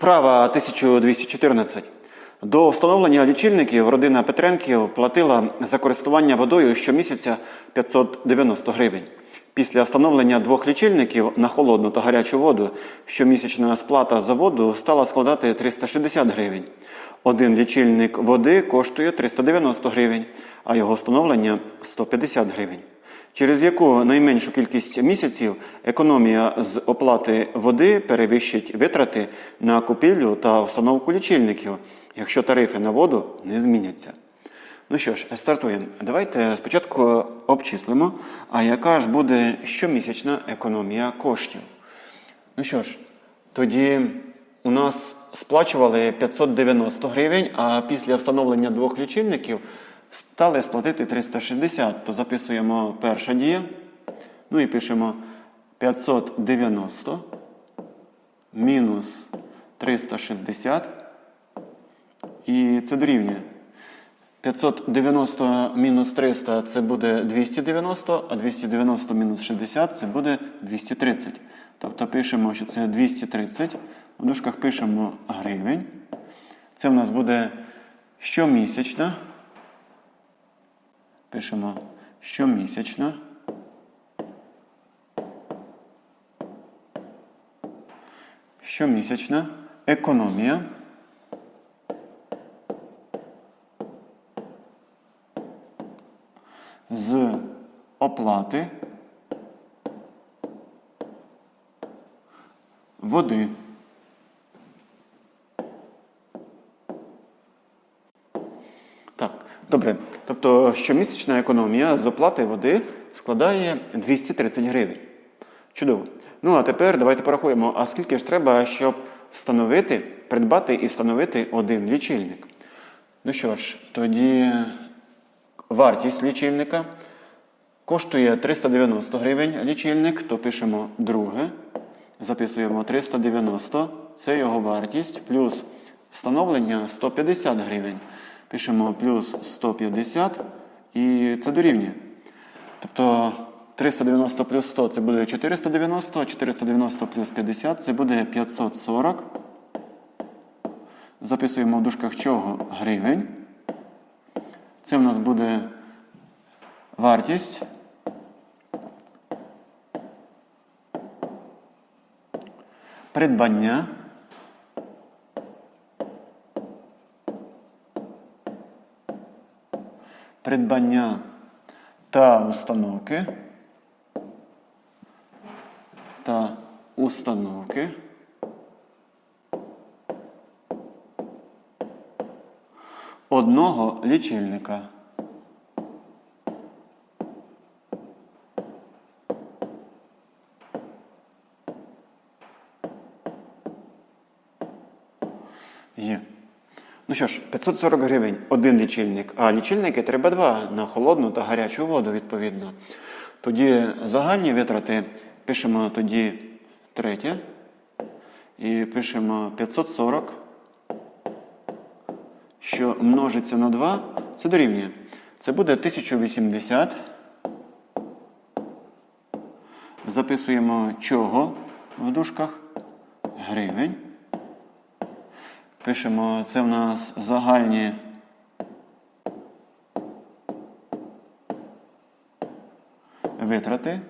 Вправа 1214. До встановлення лічильників родина Петренків платила за користування водою щомісяця 590 гривень. Після встановлення двох лічильників на холодну та гарячу воду щомісячна сплата за воду стала складати 360 гривень. Один лічильник води коштує 390 гривень, а його встановлення 150 гривень. Через яку найменшу кількість місяців економія з оплати води перевищить витрати на купівлю та установку лічильників, якщо тарифи на воду не зміняться. Ну що ж, стартуємо. Давайте спочатку обчислимо, а яка ж буде щомісячна економія коштів. Ну що ж, тоді у нас сплачували 590 гривень, а після встановлення двох лічильників стали сплатити 360. То записуємо перша дія. Ну і пишемо 590 мінус 360. І це дорівнює. 590 мінус 300 це буде 290, а 290 мінус 60 це буде 230. Тобто пишемо, що це 230. В дужках пишемо гривень. Це в нас буде щомісячна. Пишемо щомісячна. Щомісячна економія. з оплати води. Так, добре. Тобто щомісячна економія з оплати води складає 230 гривень. Чудово. Ну а тепер давайте порахуємо, а скільки ж треба, щоб встановити, придбати і встановити один лічильник. Ну що ж, тоді вартість лічильника коштує 390 гривень лічильник, то пишемо друге. Записуємо 390, це його вартість, плюс встановлення 150 гривень. Пишемо плюс 150 і це дорівнює. Тобто 390 плюс 100 це буде 490, 490 плюс 50 це буде 540. Записуємо в дужках чого гривень. Це в нас буде вартість. Придбання. Придбання та установки. Та установки. Одного лічильника. Є. Ну що ж, 540 гривень один лічильник, а лічильники треба два на холодну та гарячу воду, відповідно. Тоді загальні витрати пишемо тоді третє. І пишемо 540, що множиться на 2, це дорівнює. Це буде 1080. Записуємо чого в дужках гривень. Пишемо, це в нас загальні витрати.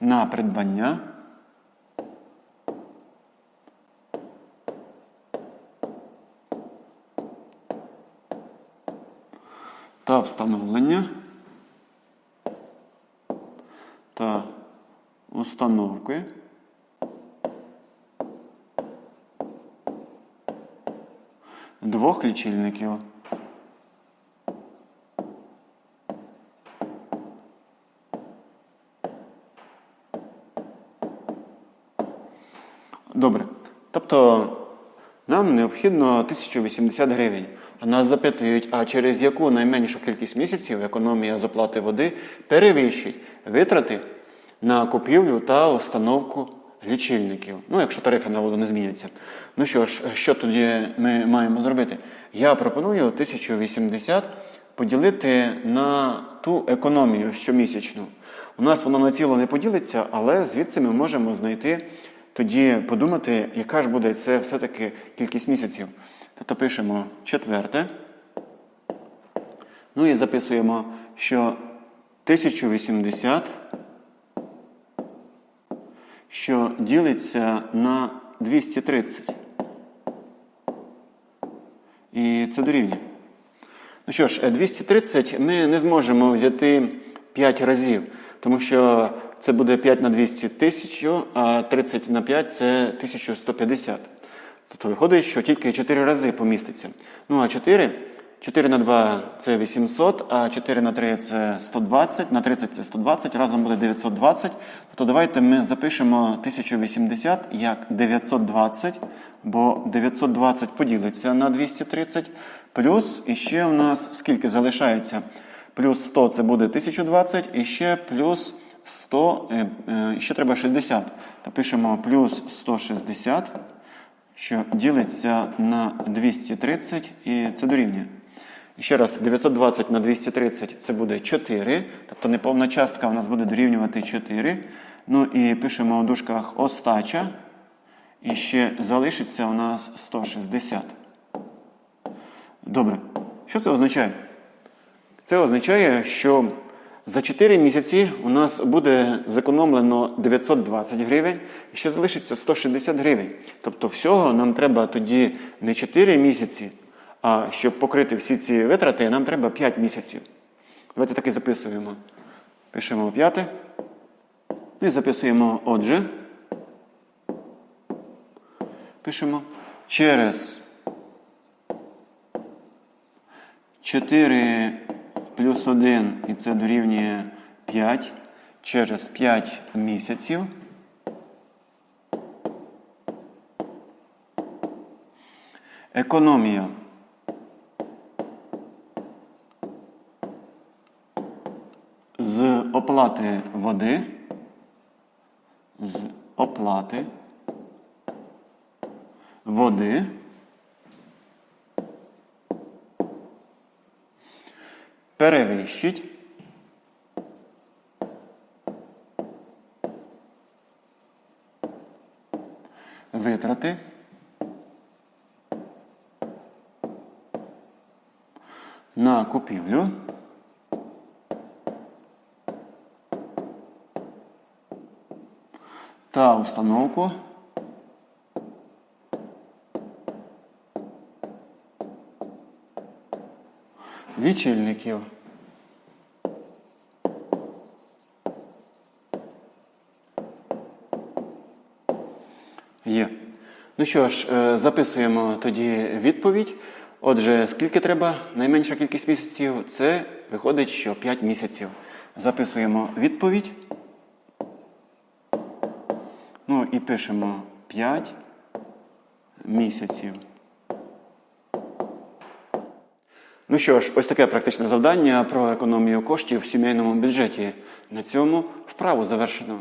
На придбання. Та встановлення. Та установки. Двох лічильників. Добре. Тобто нам необхідно 1080 гривень. А нас запитують, а через яку найменшу кількість місяців економія з оплати води перевищить витрати на купівлю та установку лічильників. Ну, якщо тарифи на воду не зміняться. Ну що ж, що тоді ми маємо зробити? Я пропоную 1080 поділити на ту економію щомісячну. У нас воно на ціло не поділиться, але звідси ми можемо знайти тоді подумати, яка ж буде це все-таки кількість місяців. Тобто пишемо четверте. Ну і записуємо, що 1080, що ділиться на 230. І це дорівнює. Ну що ж, е, 230 ми не зможемо взяти 5 разів, тому що це буде 5 на 200 тисячу, а 30 на 5 це 1150. Тобто виходить, що тільки 4 рази поміститься. Ну а 4, 4 на 2 це 800, а 4 на 3 це 120, на 30 це 120, разом буде 920. Тобто давайте ми запишемо 1080 як 920, бо 920 поділиться на 230, плюс іще у нас скільки залишається? Плюс 100 це буде 1020, і ще плюс 100, е, е, ще треба 60. То пишемо плюс 160 що ділиться на 230 і це дорівнює. Ще раз, 920 на 230 це буде 4, тобто неповна частка у нас буде дорівнювати 4. Ну і пишемо у дужках остача. І ще залишиться у нас 160. Добре. Що це означає? Це означає, що за 4 місяці у нас буде зекономлено 920 гривень і ще залишиться 160 гривень. Тобто всього нам треба тоді не 4 місяці, а щоб покрити всі ці витрати, нам треба 5 місяців. Давайте так і записуємо. Пишемо 5. І записуємо отже. Пишемо через 4 плюс 1, і це дорівнює 5 через 5 місяців. Економія. З оплати води. З оплати води. перевищить витрати на купівлю та установку лічильників. Є. Ну що ж, е, записуємо тоді відповідь. Отже, скільки треба? Найменша кількість місяців це виходить, що 5 місяців. Записуємо відповідь. І пишемо 5 місяців. Ну що ж, ось таке практичне завдання про економію коштів в сімейному бюджеті. На цьому вправу завершено.